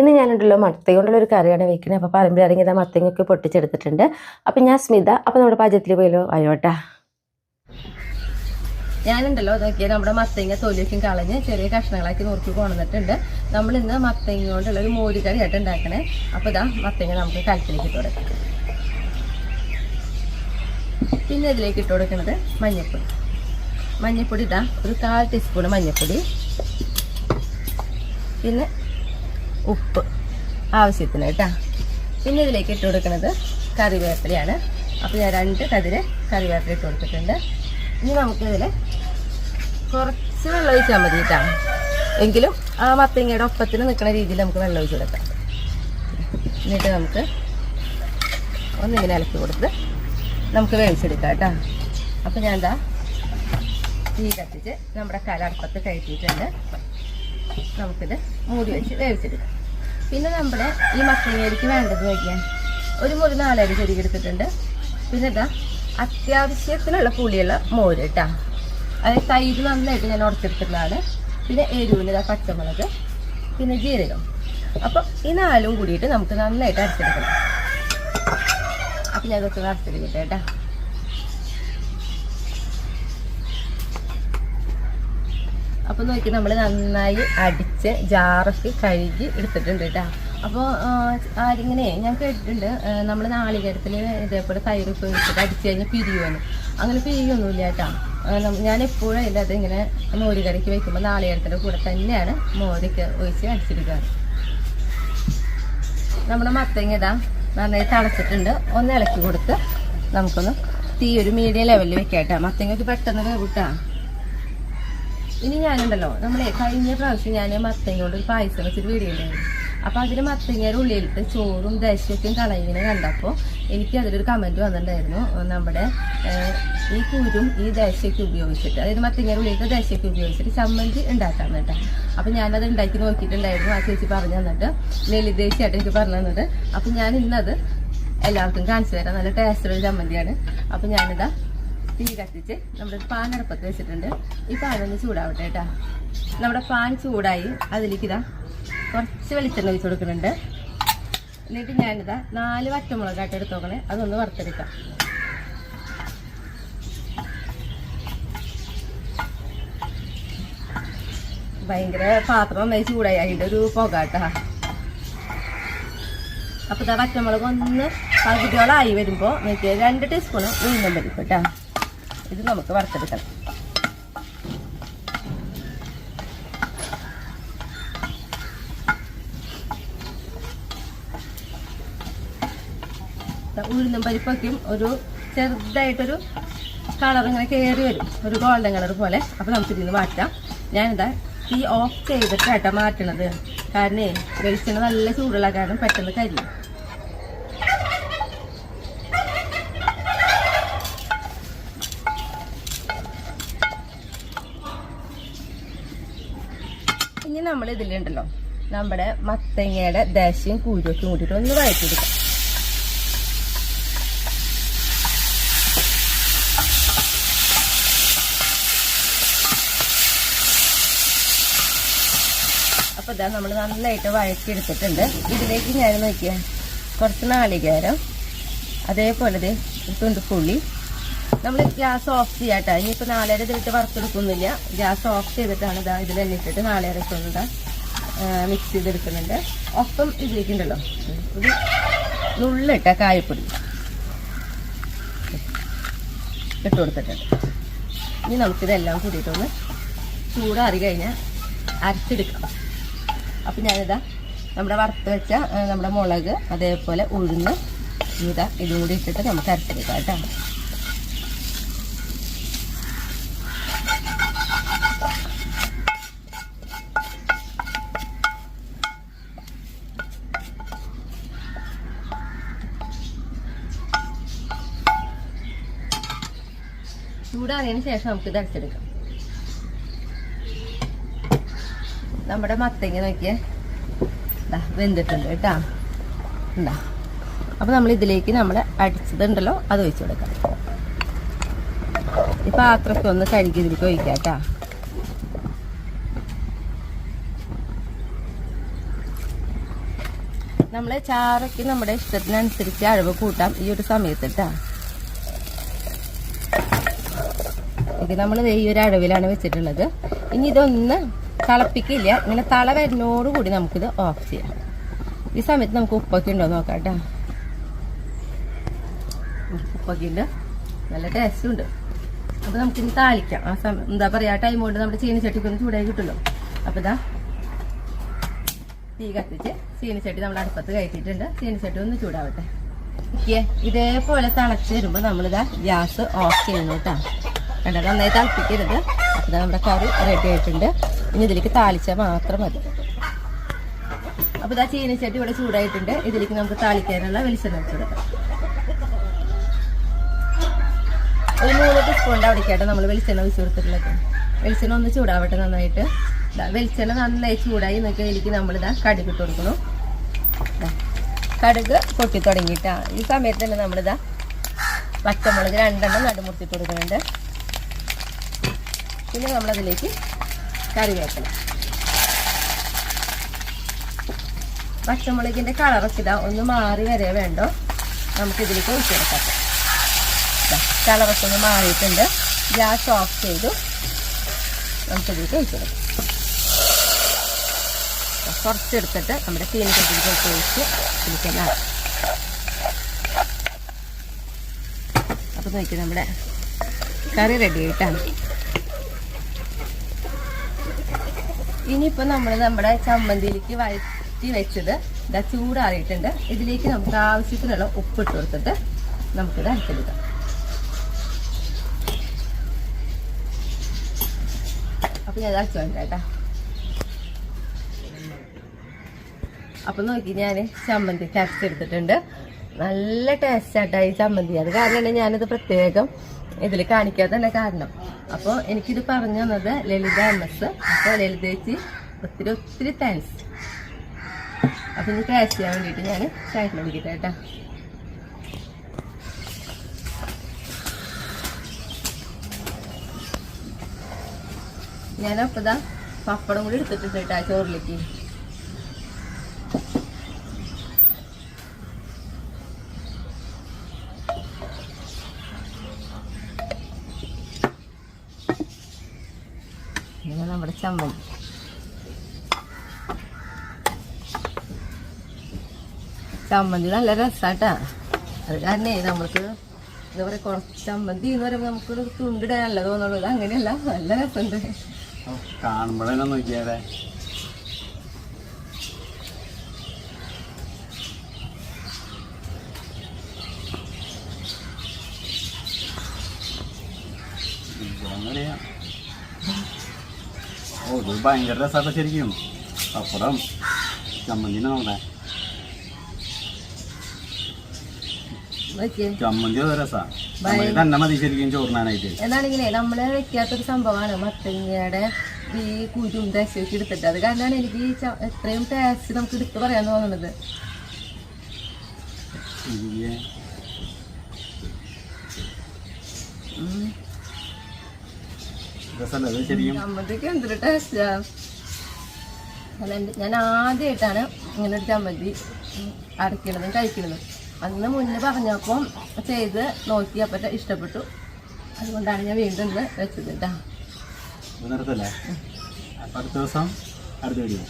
ഇന്ന് ഞാനുണ്ടല്ലോ മത്തങ്ങ കൊണ്ടുള്ള ഒരു കറിയാണ് വെക്കുന്നത്. അപ്പോൾ പറമ്പിലിറങ്ങി ഇതാ മത്തങ്ങൊക്കെ പൊട്ടിച്ചെടുത്തിട്ടുണ്ട്. അപ്പം ഞാൻ സ്മിത അപ്പം നമ്മുടെ പാചകത്തിൽ പോയല്ലോ. അയോട്ടാ ഞാനുണ്ടല്ലോ അതൊക്കെ നമ്മുടെ മത്തങ്ങ തൊലിയൊക്കെ കളഞ്ഞ് ചെറിയ കഷ്ണങ്ങളാക്കി നുറുക്കി കൊണ്ടുവന്നിട്ടുണ്ട്. നമ്മൾ ഇന്ന് മത്തങ്ങ കൊണ്ടുള്ള ഒരു മോര് കറി ആയിട്ട് ഉണ്ടാക്കണേ. അപ്പോൾ ഇതാ മത്തങ്ങ നമുക്ക് കലത്തിലേക്ക് ഇട്ട് കൊടുക്കാം. പിന്നെ ഇതിലേക്ക് ഇട്ട് കൊടുക്കുന്നത് മഞ്ഞൾപ്പൊടി മഞ്ഞൾപ്പൊടി ഇതാ ഒരു കാൽ ടീസ്പൂൺ മഞ്ഞൾപ്പൊടി പിന്നെ ഉപ്പ് ആവശ്യത്തിന് കേട്ടോ. പിന്നെ ഇതിലേക്ക് ഇട്ട് കൊടുക്കുന്നത് കറിവേപ്പിലയാണ്. അപ്പോൾ ഞാൻ രണ്ട് കതിര് കറിവേപ്പില ഇട്ട് കൊടുത്തിട്ടുണ്ട്. ഇനി നമുക്കിതിൽ കുറച്ച് വെള്ളം ഒഴിച്ചാൽ മതി കേട്ടോ. എങ്കിലും ആ മത്തങ്ങയുടെ ഒപ്പത്തിന് നിൽക്കുന്ന രീതിയിൽ നമുക്ക് വെള്ളം ഒഴിച്ച് കൊടുക്കാം. എന്നിട്ട് നമുക്ക് ഒന്നിങ്ങനെ ഇലക്കി കൊടുത്ത് നമുക്ക് വേവിച്ചെടുക്കാം കേട്ടോ. അപ്പോൾ ഞാൻ എന്താ തീ കത്തിച്ച് നമ്മുടെ കലർപ്പത്ത് കയറ്റിയിട്ടുണ്ട്. നമുക്കിത് മൂടി വെച്ച് വേവിച്ചെടുക്കാം. പിന്നെ നമ്മുടെ ഈ മസാലയിലേക്ക് വേണ്ടത് നോക്കിയാൽ ഒരു മുറി നാലരി ചെരുകി എടുത്തിട്ടുണ്ട്. പിന്നെ ഇതാ അത്യാവശ്യത്തിനുള്ള പുളിയുള്ള മോര് കേട്ടോ അതായത് തൈര് നന്നായിട്ട് ഞാൻ ഉടച്ചെടുത്തിട്ടുള്ളതാണ്. പിന്നെ എരിവിന് പച്ചമുളക് പിന്നെ ജീരകം. അപ്പം ഈ നാലും കൂടിയിട്ട് നമുക്ക് നന്നായിട്ട് അരച്ചെടുക്കണം. അപ്പം ഞാൻ ഇതൊക്കെ അരച്ചെടുക്കട്ടെ കേട്ടോ. അപ്പോൾ നോക്കി നമ്മൾ നന്നായി അടിച്ച് ജാറൊക്കെ കഴുകി എടുത്തിട്ടുണ്ട് കേട്ടോ അപ്പോൾ ആരിങ്ങനെ ഞാൻ കേട്ടിട്ടുണ്ട് നമ്മൾ നാളികേരത്തിൽ ഇതേപോലെ തൈര് ഒഴിച്ചിട്ട് അടിച്ച് കഴിഞ്ഞാൽ പിരിയുമെന്ന് അങ്ങനെ പിരിയൊന്നുമില്ല കേട്ടോ ഞാൻ എപ്പോഴും അത് ഇങ്ങനെ മോര് കറിക്ക് വയ്ക്കുമ്പോൾ നാളികേരത്തിന്റെ കൂടെ തന്നെയാണ് മോരൊക്കെ ഒഴിച്ച് അടിച്ചെടുക്കാറ് നമ്മുടെ മത്തങ്ങ ഇതാ നന്നായി തളച്ചിട്ടുണ്ട്. ഒന്ന് ഇളക്കി കൊടുത്ത് നമുക്കൊന്ന് തീ ഒരു മീഡിയം ലെവലിൽ വെക്കാം കേട്ടോ മത്തങ്ങയ്ക്ക് പെട്ടെന്ന് വേവിട്ടാ. ഇനി ഞാനുണ്ടല്ലോ. നമ്മളെ കഴിഞ്ഞ പ്രാവശ്യം ഞാൻ മത്തങ്ങ ഒരു പായസം വെച്ചിട്ട് വീഡിയോ ഉണ്ടായിരുന്നു അതിന് മത്തങ്ങയുടെ ഉള്ളിലിട്ട് ചോറും ദശയൊക്കെയും കളയിങ്ങനെ കണ്ടപ്പോൾ എനിക്ക് അതിലൊരു കമന്റ് വന്നിട്ടുണ്ടായിരുന്നു. നമ്മുടെ ഈ കുരും ഈ ദശയൊക്കെ ഉപയോഗിച്ചിട്ട് അതായത് മത്തങ്ങയുടെ ഉള്ളിലത്തെ ദശയൊക്കെ ഉപയോഗിച്ചിട്ട് ചമ്മന്തി ഉണ്ടാക്കാൻ കേട്ടോ അപ്പോൾ ഞാനത് ഉണ്ടാക്കി നോക്കിയിട്ടുണ്ടായിരുന്നു ആ ചേച്ചി പറഞ്ഞു തന്നിട്ട്. ലളിതേച്ചിയായിട്ട് എനിക്ക് പറഞ്ഞു തന്നത്. അപ്പോൾ ഞാൻ ഇന്നത് എല്ലാവർക്കും കാണിച്ചു തരാം. നല്ല ടേസ്റ്റ് ടേസ്റ്റുള്ള ചമ്മന്തിയാണ്. അപ്പോൾ ഞാനിതാ തീ കത്തിച്ച് നമ്മുടെ പാൻ അടുപ്പത്ത് വെച്ചിട്ടുണ്ട്. ഈ പാൻ ഒന്ന് ചൂടാവട്ടെ കേട്ടാ. നമ്മുടെ പാൻ ചൂടായി. അതിലേക്ക് ഇതാ കുറച്ച് വെളിച്ചെണ്ണ ഒഴിച്ച് കൊടുക്കുന്നുണ്ട്. എന്നിട്ട് ഞാനിതാ നാല് വറ്റമുളകായിട്ട് എടുത്ത് നോക്കണേ അതൊന്ന് വറുത്തെടുക്കാം. ഭയങ്കര പാത്രം നന്നായി ചൂടായി. അതിന്റെ ഒരു പുക കേട്ടാ. അപ്പോൾ ഇതാ വറ്റമുളക് ഒന്ന് പകുതിയോളായി വരുമ്പോൾ എനിക്ക് രണ്ട് ടീസ്പൂൺ ഉഴുന്നും പരിപ്പ് കേട്ടോ. ഇത് നമുക്ക് വറുത്തെടുക്കണം ഉഴുന്നും പരിപ്പൊക്കെയും ഒരു ചെറുതായിട്ടൊരു കളർ ഇങ്ങനെ കയറി വരും. ഒരു ഗോൾഡൻ കളർ പോലെ. അപ്പോൾ നമുക്ക് ഇതിന് മാറ്റാം ഞാനിതാ തീ ഓഫ് ചെയ്തിട്ടാട്ടോ മാറ്റണത്. കാരണം വെളിച്ചെണ്ണ നല്ല ചൂടുള്ള കാരണം പെട്ടെന്ന് കരിയും. നമ്മൾ ഇതിലുണ്ടല്ലോ നമ്മുടെ മത്തങ്ങയുടെ ദേശയും കൂരൊക്കെ കൂട്ടിയിട്ട് ഒന്ന് വഴറ്റിയെടുക്കാം. അപ്പൊ ഇതാ നമ്മൾ നന്നായിട്ട് വഴറ്റിയെടുത്തിട്ടുണ്ട്. ഇതിലേക്ക് ഞാൻ നോക്കിയ കുറച്ച് നാളികേരം അതേപോലെ ദേ ഒരു തുണ്ട് പുളി നമ്മൾ ഗ്യാസ് ഓഫ് ചെയ്യാട്ടോ. ഇനിയിപ്പോൾ നാളേര ഇതിലിട്ട് വറുത്തെടുക്കുന്നില്ല ഗ്യാസ് ഓഫ് ചെയ്തിട്ടാണ് ഇതാ തന്നെ ഇട്ടിട്ട് നാളേരെ ഇതാ മിക്സ് ചെയ്തെടുക്കുന്നുണ്ട്. ഒപ്പം ഇതിലേക്കുണ്ടല്ലോ ഒരു നുള്ളിട്ട കായപ്പൊടി. ഇട്ട് കൊടുത്തിട്ടുണ്ട്. ഇനി നമുക്കിതെല്ലാം കൂടിയിട്ടൊന്ന് ചൂടാറി കഴിഞ്ഞാൽ അരച്ചെടുക്കാം. അപ്പം ഞാനിതാ നമ്മുടെ വറുത്ത് വെച്ച നമ്മുടെ മുളക് അതേപോലെ ഉഴുന്ന് ഇതാ ഇതും കൂടി ഇട്ടിട്ട് നമുക്ക് അരച്ചെടുക്കാം കേട്ടോ. ചൂടാറിയതിന് ശേഷം നമുക്ക് ഇത് അരച്ചെടുക്കാം നമ്മുടെ മത്തങ്ങ നോക്കിയേ. വെന്തിട്ടുണ്ട് കേട്ടാ. എന്താ അപ്പോൾ നമ്മൾ ഇതിലേക്ക് നമ്മൾ അടിച്ചതുണ്ടല്ലോ അത് ഒഴിച്ചു കൊടുക്കാം. ഈ പാത്രമൊക്കെ ഒന്ന് കഴുകി ഇതിലേക്ക് ഒഴിക്കാം കേട്ടാ. നമ്മളെ ചാറയ്ക്ക് നമ്മുടെ ഇഷ്ടത്തിനനുസരിച്ച് അളവ് കൂട്ടാം ഈ ഒരു സമയത്ത് കേട്ടാ. ഇത് നമ്മൾ ഈ ഒരു വെച്ചിട്ടുള്ളത്. ഇനി ഇതൊന്ന് തിളപ്പിക്കില്ല. ഇങ്ങനെ തള വരുന്നോട് കൂടി നമുക്കിത് ഓഫ് ചെയ്യാം. ഈ സമയത്ത് നമുക്ക് ഉപ്പൊക്കെ ഉണ്ടോ നോക്കാം കേട്ടോ ഉപ്പൊക്കെ ഉണ്ട്. നല്ല ടേസ്റ്റ് ഉണ്ട്. അപ്പോൾ നമുക്കിനി താളിക്കാം. ആ സമയം എന്താ പറയുക ആ ടൈം കൊണ്ട് നമ്മുടെ ചീനിച്ചട്ടിക്ക് ഒന്ന് ചൂടായി കിട്ടുമല്ലോ. അപ്പോൾ ഇതാ തീ കത്തിച്ച് ചീനിച്ചട്ടി നമ്മൾ അടുപ്പത്ത് കയറ്റിയിട്ടുണ്ട്. ചീനിച്ചട്ടി ഒന്ന് ചൂടാവട്ടെ. ഓക്കെ ഇതേപോലെ തിളച്ച് വരുമ്പോൾ നമ്മളിതാ ഗ്യാസ് ഓഫ് ചെയ്യുന്നു കേട്ടോ കണ്ടോ? നന്നായി തിളപ്പിക്കരുത്. അപ്പോൾ ദാ നമ്മുടെ കറി റെഡി ആയിട്ടുണ്ട്. ഇനി ഇതിലേക്ക് താളിച്ചാൽ മാത്രം മതി. അപ്പോൾ ഇതാ ചീനച്ചട്ടി ഇവിടെ ചൂടായിട്ടുണ്ട്. ഇതിലേക്ക് നമുക്ക് താളിക്കാനുള്ള വെളിച്ചെണ്ണ വെച്ച് കൊടുക്കാം. ഒരു മൂന്ന് ടീസ്പൂൺ അവിടേക്കായിട്ട് നമ്മൾ വെളിച്ചെണ്ണ ഒഴിച്ച് കൊടുത്തിട്ടുള്ളത്. വെളിച്ചെണ്ണ ഒന്ന് ചൂടാവട്ടെ നന്നായിട്ട്. വെളിച്ചെണ്ണ നന്നായി ചൂടായി എന്നൊക്കെ ഇതിലേക്ക് നമ്മളിതാ കടുക് ഇട്ട് കൊടുക്കണം കടുക് പൊട്ടി തുടങ്ങിയിട്ടാണ് ഈ സമയത്ത് തന്നെ നമ്മളിതാ പച്ചമുളക് രണ്ടെണ്ണം നടുമുറിച്ചിട്ട് കൊടുക്കുന്നുണ്ട്. പിന്നെ നമ്മളതിലേക്ക് കറിവേപ്പില. പച്ചമുളകിന്റെ കളറൊക്കെ ഇതാ ഒന്ന് മാറി വരെ വേണ്ടോ? നമുക്കിതിലേക്ക് ഒഴിച്ചു കൊടുക്കാം ദാ, കളറൊക്കെ ഒന്ന് മാറിയിട്ടുണ്ട്. ഗ്യാസ് ഓഫ് ചെയ്തു നമുക്കിതിലേക്ക് ഒഴിച്ചു കൊടുക്കാം ദാ, കുറച്ചെടുത്തിട്ട് നമ്മുടെ തീനിക്കട്ടിലേക്ക് ഒഴിച്ച് ഇതിലേക്ക് അപ്പോൾ നോക്കി നമ്മുടെ കറി റെഡി ആയിട്ടാണ്. ഇനിയിപ്പോൾ നമ്മൾ നമ്മുടെ ചമ്മന്തിയിലേക്ക് വഴറ്റി വെച്ചത് ഇതാ ചൂടാറിയിട്ടുണ്ട്. ഇതിലേക്ക് നമുക്ക് ആവശ്യത്തിനുള്ള ഉപ്പിട്ട് കൊടുത്തിട്ട് നമുക്കിത് അരച്ചെടുക്കാം. അപ്പൊ ഞാൻ അരച്ചു വേണ്ട അപ്പം നോക്കി ഞാൻ ചമ്മന്തിക്ക് അരച്ചെടുത്തിട്ടുണ്ട്. നല്ല ടേസ്റ്റ് ആട്ടാ ഈ ചമ്മന്തി. അത് കാരണമാണ് ഞാനിത് പ്രത്യേകം ഇതിൽ കാണിക്കാതെ കാരണം. അപ്പോൾ എനിക്കിത് പറഞ്ഞു തന്നത് ലളിത എം എസ് അപ്പോൾ ലളിതേച്ചി ഒത്തിരി ഒത്തിരി താങ്ക്സ് അപ്പം ഇനി ക്യാഷ് ചെയ്യാൻ വേണ്ടിയിട്ട് ഞാൻ ചായ വിളിക്കട്ടെ കേട്ടോ. ഞാനപ്പതാ പപ്പടം കൂടി എടുത്തിട്ടുണ്ട് കേട്ടോ ചോറിലേക്ക് ഇങ്ങനെ നമ്മുടെ ചമ്മന്തി ചമ്മന്തി നല്ല രസാട്ടാ. അത് കാരണേ നമുക്ക് എന്താ പറയുക കുറച്ച് ചമ്മന്തി എന്ന് പറയുമ്പോൾ നമുക്കൊരു തുണ്ടിടാനല്ല തോന്നുള്ളൂ. ഇത് അങ്ങനെയല്ല നല്ല രസമുണ്ട്. കാണുമ്പോഴേ നോക്കിയാലേ? ഓ ഇത് ഭയങ്കര രസമാണ് ശരിക്കും. പപ്പടം ചമ്മന്തിനെ നോക്കിയേ. ചമ്മന്തി രസമാണ് തന്നെ മതി ശരിക്കും ചോറിനാനായിട്ട്. എന്നാണെങ്കിലേ നമ്മൾ വെക്കാത്തൊരു സംഭവമാണ്. മത്തങ്ങയുടെ ഈ കുരും ദശയൊക്കെ എടുത്തിട്ട്. അത് കാരണമാണ് എനിക്ക് എത്രയും ടേസ്റ്റ് നമുക്ക് എടുത്ത് പറയാൻ തോന്നുന്നത്. എനിക്ക് ഉം. രസമല്ലേ ഇത് ശരിക്കും ചമ്മന്തിക്ക് എന്തൊരു ടേസ്റ്റാ അല്ല എന്റെ ഞാൻ ആദ്യമായിട്ടാണ് ഇങ്ങനെ ഒരു ചമ്മന്തി അടയ്ക്കണതും കഴിക്കണതും. അന്ന് മുന്നേ പറഞ്ഞപ്പം ചെയ്ത് നോക്കി അപ്പം ഇഷ്ടപ്പെട്ടു. അതുകൊണ്ടാണ് ഞാൻ വീണ്ടും ഇന്ന് വെച്ചത് കേട്ടോ അടുത്ത ദിവസം അടുത്ത വീഡിയോ